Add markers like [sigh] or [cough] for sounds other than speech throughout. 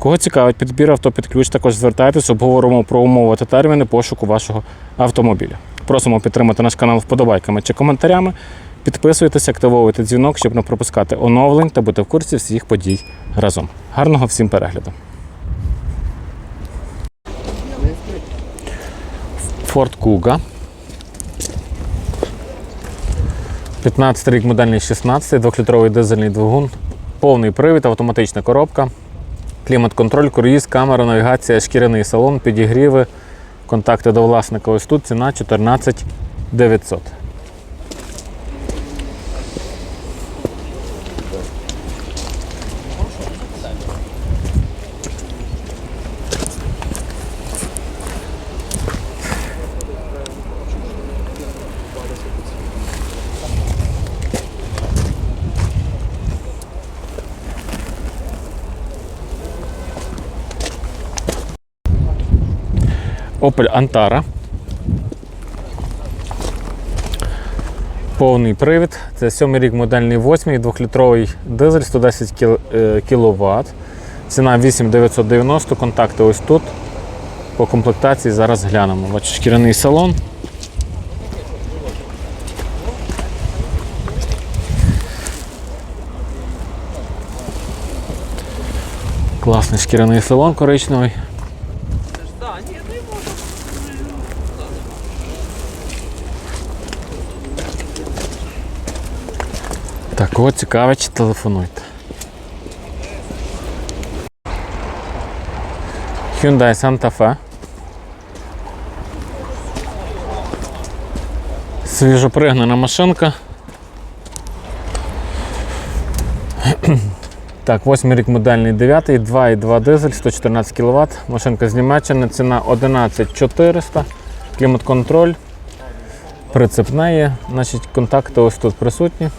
Кого цікавить підбір авто під ключ, також звертайтесь, обговоримо про умови та терміни пошуку вашого автомобіля. Просимо підтримати наш канал вподобайками чи коментарями. Підписуйтесь, активовуйте дзвінок, щоб не пропускати оновлень та бути в курсі всіх подій разом. Гарного всім перегляду. Ford Kuga. 15 рік модельний 16, 2-літровий дизельний двигун, повний привід, автоматична коробка. Клімат-контроль, круїз, камера, навігація, шкіряний салон, підігріви, контакти до власника. Ось тут ціна 14 900. Opel Antara. Повний привід. Це 7 рік модельний 8, 2-літровий дизель 110 кВт. Ціна 8990, контакти ось тут. По комплектації зараз глянемо. Бачу, шкіряний салон. Класний шкіряний салон коричневий. Кого цікавить, телефонуйте. Hyundai Santa Fe. Свіжопригнана машинка. [clears throat] Так, 8 рік модельний 9, 2,2 дизель, 114 кВт. Машинка з Німеччини, ціна 11400, клімат-контроль, прицепне значить контакти ось тут присутні.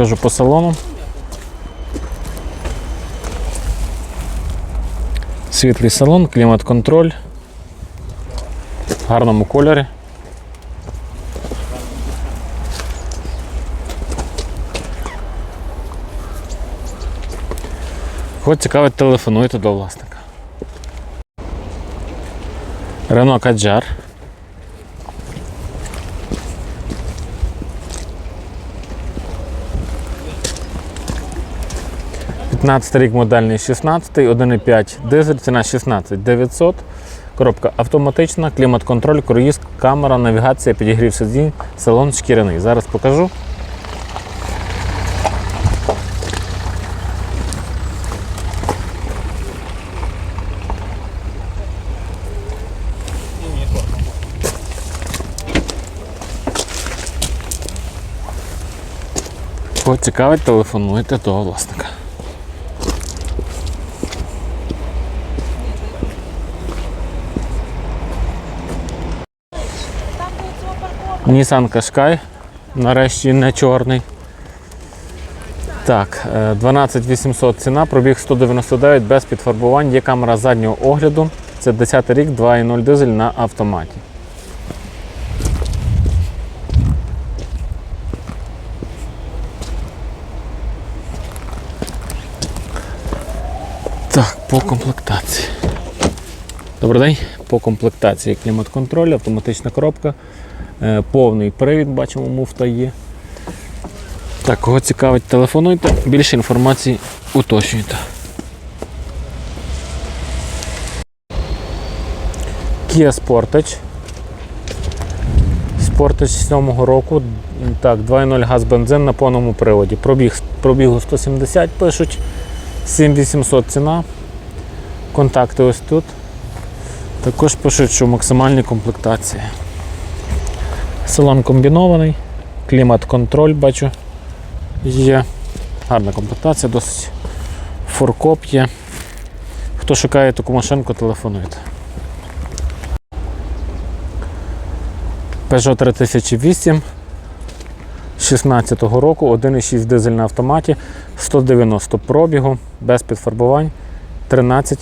Покажу по салону. Світлий салон, клімат-контроль. В гарному кольорі. Кого цікавить, телефонуйте до власника. Рено Каджар. – 15 рік модельний 16, 1,5 дизель, ціна 16 900. Коробка автоматична, клімат-контроль, круїз, камера, навігація, підігрів сидінь, салон шкіряний. Зараз покажу. Кого цікавить, телефонуйте до власника. Nissan Qashqai, нарешті не чорний. Так, е, 12800 ціна, пробіг 199 без підфарбувань, є камера заднього огляду. Це 10 рік, 2.0 дизель на автоматі. Так, по комплектації. Добрий день. По комплектації клімат-контроль, автоматична коробка, е, повний привід, бачимо, муфта є. Так, кого цікавить, телефонуйте, більше інформації уточнюйте. Kia Sportage. Sportage 7 року. Так, 2.0 газ бензин на повному приводі. Пробіг, пробігу 170 пишуть. 7800 ціна. Контакти ось тут. Також пишуть, що максимальні комплектації. Салон комбінований, клімат-контроль бачу. Є гарна комплектація, досить Форкоп є. Хто шукає таку машинку, телефонуйте. Peugeot 3008 16 року, 1,6 дизель на автоматі, 190 пробігу, без підфарбувань, 13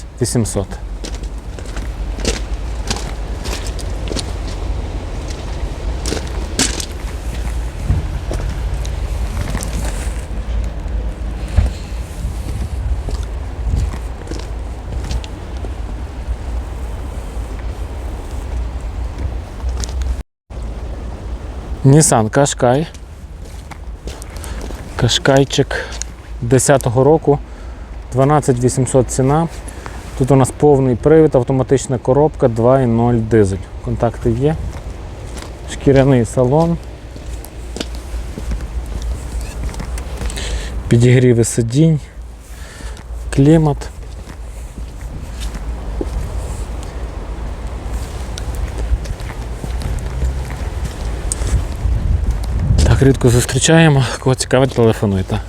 Nissan Qashqai. Кашкайчик 10-го року, 12800 ціна. Тут у нас повний привід, автоматична коробка 2.0 дизель. Контакти є. Шкіряний салон. Підігріви сидінь, клімат. Так, рідко зустрічаємо. Кого цікавить, телефонуйте.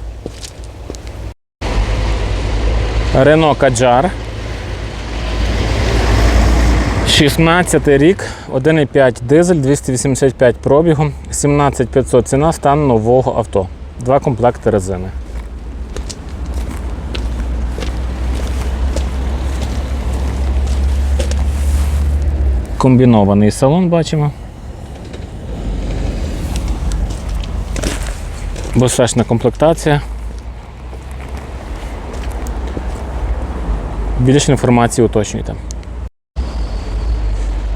Рено Каджар. 16 рік, 1,5 дизель, 285 пробігу, 17500 ціна стан нового авто. Два комплекти резини. Комбінований салон бачимо. Безпечна комплектація. Більше інформації уточнюйте.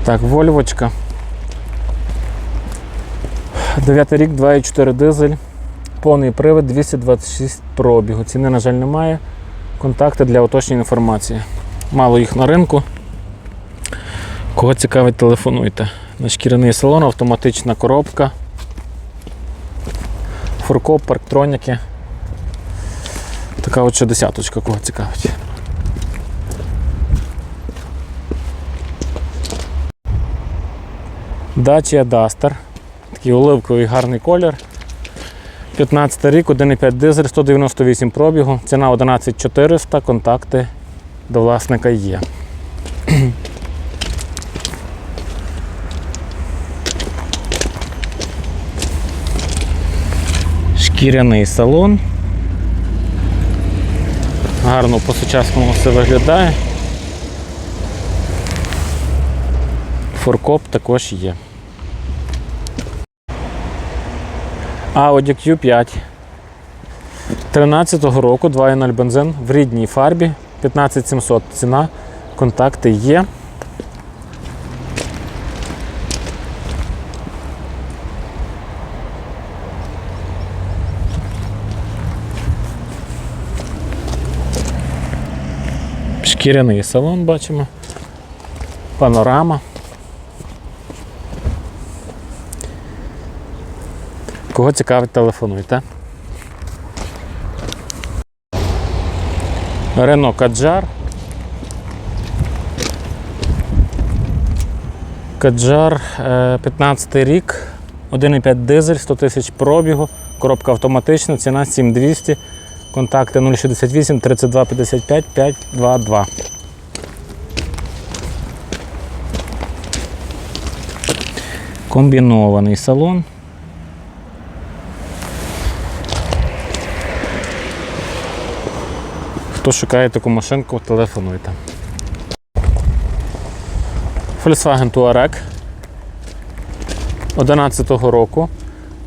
Так, Вольвочка. 9 рік, 2,4 дизель. Повний привід 226 пробігу. Ціни, на жаль, немає. Контакти для уточнення інформації. Мало їх на ринку. Кого цікавить, телефонуйте. На шкіряний салон, автоматична коробка. Фуркоп, парктроніки. Така от ще десяточка, кого цікавить. Dacia Duster. Такий оливковий гарний колір. 15 рік, 1,5 дизель, 198 пробігу, ціна 11400, контакти до власника є. Шкіряний салон. Гарно по-сучасному все виглядає. Форкоп також є. Audi Q5 13-го року 2.0 бензин в рідній фарбі 15700 ціна. Контакти є. Шкіряний салон бачимо. Панорама. Кого цікавить, телефонуйте. Рено Каджар. Каджар, е, 15 рік, 1,5 дизель, 100 тисяч пробігу, коробка автоматична, ціна 7200, контакти 068 32 55 522. Комбінований салон. Хто шукає таку машинку, телефонуйте. Volkswagen Touareg 11 року.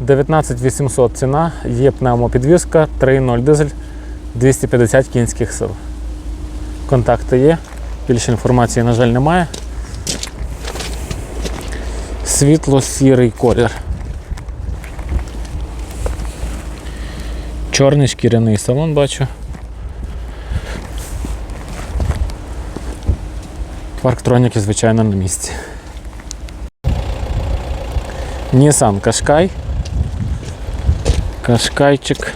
19800 ціна, є пневмопідвізка, 3.0 дизель, 250 кінських сил. Контакти є. Більше інформації, на жаль, немає. Світло-сірий колір. Чорний шкіряний салон бачу. Парктроніки, звичайно, на місці. Nissan Qashqai. Кашкайчик.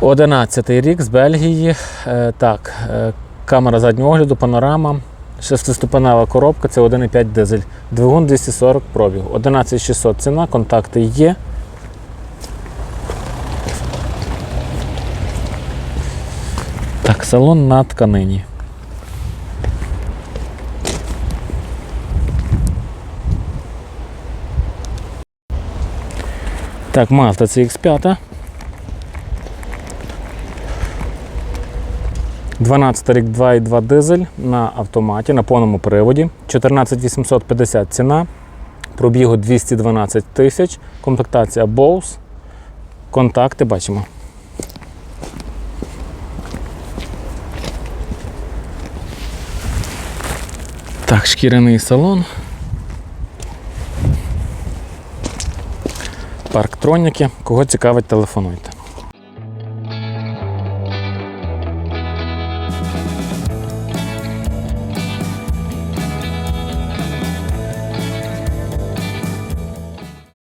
11 рік з Бельгії. Е, так, е, камера заднього огляду, панорама. Шестиступенева коробка, це 1,5 дизель. Двигун 240 пробігу. 11600 ціна, контакти є. Так, салон на тканині. Так, Mazda CX5. 12 рік 2,2 дизель на автоматі, на повному приводі. 14850 ціна. Пробігу 212 тисяч. Комплектація Bose. Контакти бачимо. Так, шкіряний салон. Парктроніки. Кого цікавить, телефонуйте.